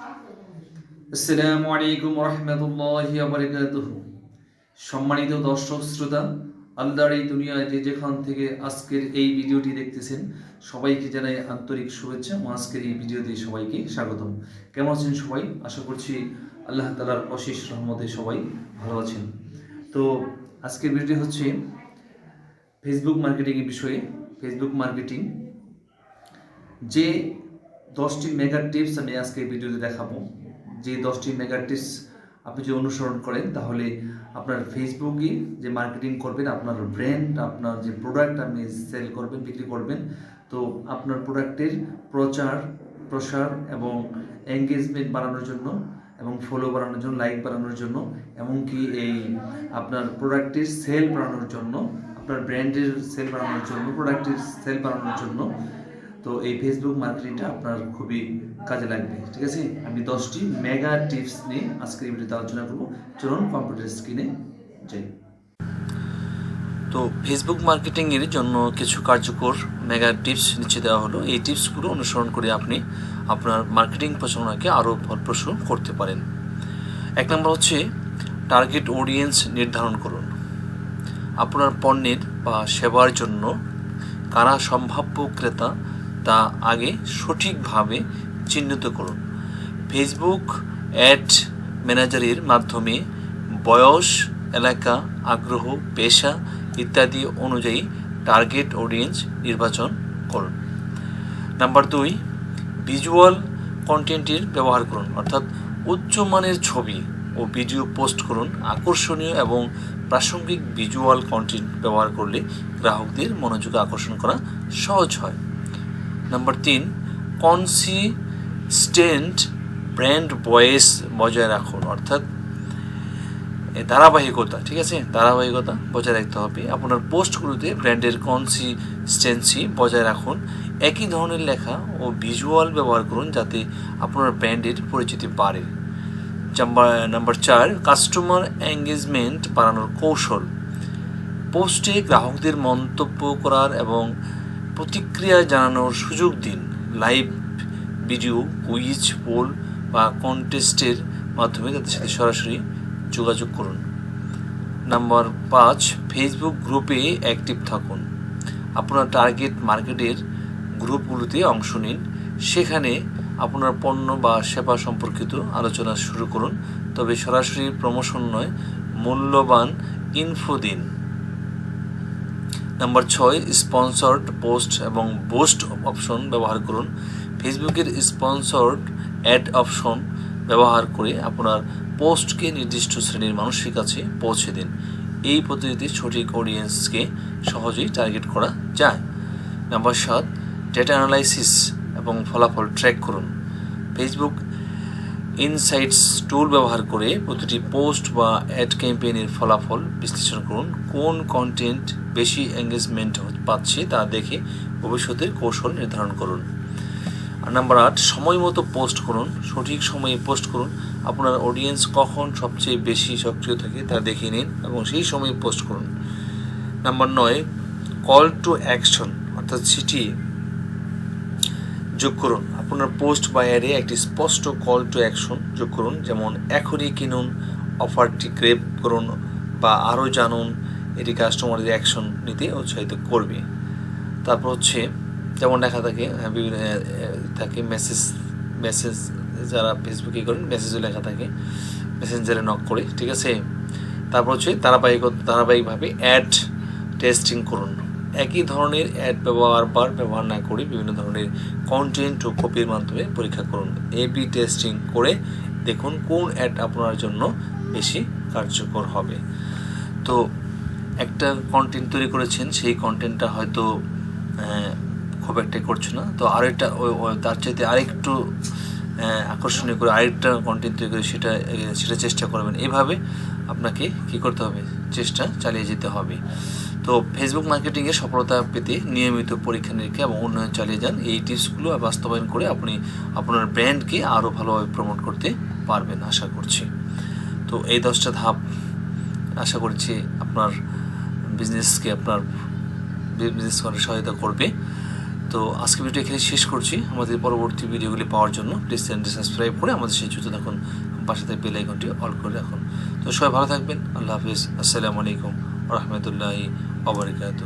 আসসালামু আলাইকুম সম্মানিত দর্শক, শ্রোতা আল্লাহর এই দুনিয়ায় যে যেখান থেকে আজকের এই ভিডিওটি দেখতেছেন, সবাইকে জানাই আন্তরিক শুভেচ্ছা ও আজকের এই ভিডিওতে সবাইকে স্বাগতম। কেমন আছেন সবাই? আশা করছি আল্লাহ তালার অশেষ রহমতে সবাই ভালো আছেন। তো আজকের ভিডিওটি হচ্ছে ফেসবুক মার্কেটিংয়ের বিষয়ে। ফেসবুক মার্কেটিং যে দশটি মেগা টিপস আমি আজকে ভিডিওতে দেখাবো। যে দশটি মেগা টিপস আপনি যদি অনুসরণ করেন, তাহলে আপনার ফেসবুকে যে মার্কেটিং করবেন, আপনার ব্র্যান্ড আপনার যে প্রোডাক্ট আপনি সেল করবেন, বিক্রি করবেন, তো আপনার প্রোডাক্টের প্রচার, প্রসার এবং এঙ্গেজমেন্ট বাড়ানোর জন্য এবং ফলো বাড়ানোর জন্য লাইক বাড়ানোর জন্য, এমনকি এই আপনার প্রোডাক্টের সেল বাড়ানোর জন্য, আপনার ব্র্যান্ডের সেল বাড়ানোর জন্য প্রোডাক্টের সেল বাড়ানোর জন্য তো এই ফেসবুক মার্কেটিংটা আপনার খুবই কাজে লাগবে, ঠিক আছে? আমি দশটি মেগা টিপস নিয়ে আজকের এই ভিডিওতে আলোচনা করব। চলুন কম্পিউটার স্ক্রিনে যাই। তো ফেসবুক মার্কেটিংয়ের জন্য কিছু কার্যকর মেগা টিপস নিচে দেওয়া হলো। এই টিপসগুলো অনুসরণ করে আপনি আপনার মার্কেটিং প্রচারণাকে আরও ফলপ্রসূ করতে পারেন। এক নম্বর হচ্ছে টার্গেট অডিয়েন্স নির্ধারণ করুন। আপনার পণ্যের বা সেবার জন্য কারা সম্ভাব্য ক্রেতা তা আগে সঠিকভাবে চিহ্নিত করুন। ফেসবুক অ্যাড ম্যানেজারের মাধ্যমে বয়স, এলাকা, আগ্রহ, পেশা ইত্যাদি অনুযায়ী টার্গেট অডিয়েন্স নির্বাচন করুন। নাম্বার দুই ভিজুয়াল কন্টেন্টের ব্যবহার করুন, অর্থাৎ উচ্চমানের ছবি ও ভিডিও পোস্ট করুন। আকর্ষণীয় এবং প্রাসঙ্গিক ভিজুয়াল কন্টেন্ট ব্যবহার করলে গ্রাহকদের মনোযোগ আকর্ষণ করা সহজ হয়। নাম্বার তিন কনসিস্টেন্ট ব্র্যান্ড ভয়েস বজায় রাখুন, অর্থাৎ ধারাবাহিকতা, ঠিক আছে? ধারাবাহিকতা বজায় রাখতে হবে। আপনার পোস্টগুলোতে ব্র্যান্ডের কনসিস্টেন্সি বজায় রাখুন। একই ধরনের লেখা ও ভিজুয়াল ব্যবহার করুন যাতে আপনার ব্র্যান্ডের পরিচিতি বাড়ে। নাম্বার চার কাস্টমার এঙ্গেজমেন্ট বাড়ানোর কৌশল। পোস্টে গ্রাহকদের মন্তব্য করার এবং প্রতিক্রিয়া জানানোর সুযোগ দিন। লাইভ ভিডিও, কুইজ, পোল বা কন্টেস্টের মাধ্যমে তাদের সাথে সরাসরি যোগাযোগ করুন। নাম্বার পাঁচ ফেসবুক গ্রুপে অ্যাক্টিভ থাকুন। আপনার টার্গেট মার্কেটের গ্রুপগুলোতে অংশ নিন। সেখানে আপনার পণ্য বা সেবা সম্পর্কিত আলোচনা শুরু করুন। তবে সরাসরি প্রমোশন নয়, মূল্যবান ইনফো দিন। নাম্বার ছয় স্পন্সর্ড পোস্ট এবং বোস্ট অপশন ব্যবহার করুন। ফেসবুকের স্পন্সর্ড অ্যাড অপশন ব্যবহার করে আপনার পোস্টকে নির্দিষ্ট শ্রেণির মানুষের কাছে পৌঁছে দিন। এই পদ্ধতিতে সঠিক অডিয়েন্সকে সহজেই টার্গেট করা যায়। নাম্বার সাত ডেটা অ্যানালাইসিস এবং ফলাফল ট্র্যাক করুন। ফেসবুক ইনসাইটস টুল ব্যবহার করে প্রতিটি পোস্ট বা অ্যাড ক্যাম্পেইনের ফলাফল বিশ্লেষণ করুন। কোন কন্টেন্ট বেশি এঙ্গেজমেন্ট পাচ্ছে তা দেখে ভবিষ্যতের কৌশল নির্ধারণ করুন। আর নাম্বার আট, সময় মতো পোস্ট করুন। সঠিক সময়ে পোস্ট করুন। আপনার অডিয়েন্স কখন সবচেয়ে বেশি সক্রিয় থাকে তা দেখে নিন এবং সেই সময়ে পোস্ট করুন। নাম্বার নয় কল টু অ্যাকশন অর্থাৎ সিটি যোগ করুন। আপনার পোস্ট বা অ্যাডে একটি স্পষ্ট কল টু অ্যাকশন যোগ করুন। যেমন, এখনই কিনুন অফারটি গ্রেপ করুন বা আরও জানুন, এটি কাস্টমারদের অ্যাকশন নিতে উৎসাহিত করবে। তারপর হচ্ছে, যেমন লেখা থাকে বিভিন্ন থাকে মেসেজ মেসেজ যারা ফেসবুকে করেন মেসেজও লেখা থাকে মেসেঞ্জারে নক করে, ঠিক আছে? তারপর হচ্ছে, ধারাবাহিক, ধারাবাহিকভাবে অ্যাড টেস্টিং করুন। একই ধরনের অ্যাড ব্যবহার বার ব্যবহার না করে বিভিন্ন ধরনের কন্টেন্ট ও কপির মাধ্যমে পরীক্ষা করুন। এ বি টেস্টিং করে দেখুন কোন অ্যাড আপনার জন্য বেশি কার্যকর হবে। তো একটা কন্টেন্ট তৈরি করেছেন, সেই কন্টেন্টটা হয়তো খুব একটা করছে না। তো আরেকটা তার চাইতে আরেকটু আকর্ষণীয় করে আরেকটা কন্টেন্ট তৈরি করে সেটা সেটা চেষ্টা করবেন। এভাবে আপনাকে কি করতে হবে? চেষ্টা চালিয়ে যেতে হবে। তো ফেসবুক মার্কেটিংয়ে সফলতা পেতে নিয়মিত পরীক্ষা নিরীক্ষা এবং উন্নয়ন চালিয়ে যান। এই টিপসগুলো বাস্তবায়ন করে আপনি আপনার ব্র্যান্ডকে আরও ভালোভাবে প্রমোট করতে পারবেন আশা করছি। তো এই দশটা ধাপ আশা করছি আপনার বিজনেসকে আপনার বিজনেস করার সহায়তা করবে। তো আজকে ভিডিও এখানে শেষ করছি। আমাদের পরবর্তী ভিডিওগুলি পাওয়ার জন্য প্লিজ চ্যানেলটি সাবস্ক্রাইব করে আমাদের সেই জুতো থাকুন। পাশে বেল আইকনটি অল করে রাখুন। তো সবাই ভালো থাকবেন। আল্লাহ হাফিজ। আসসালামু আলাইকুম। রহমতুল্লাহি আবরকাত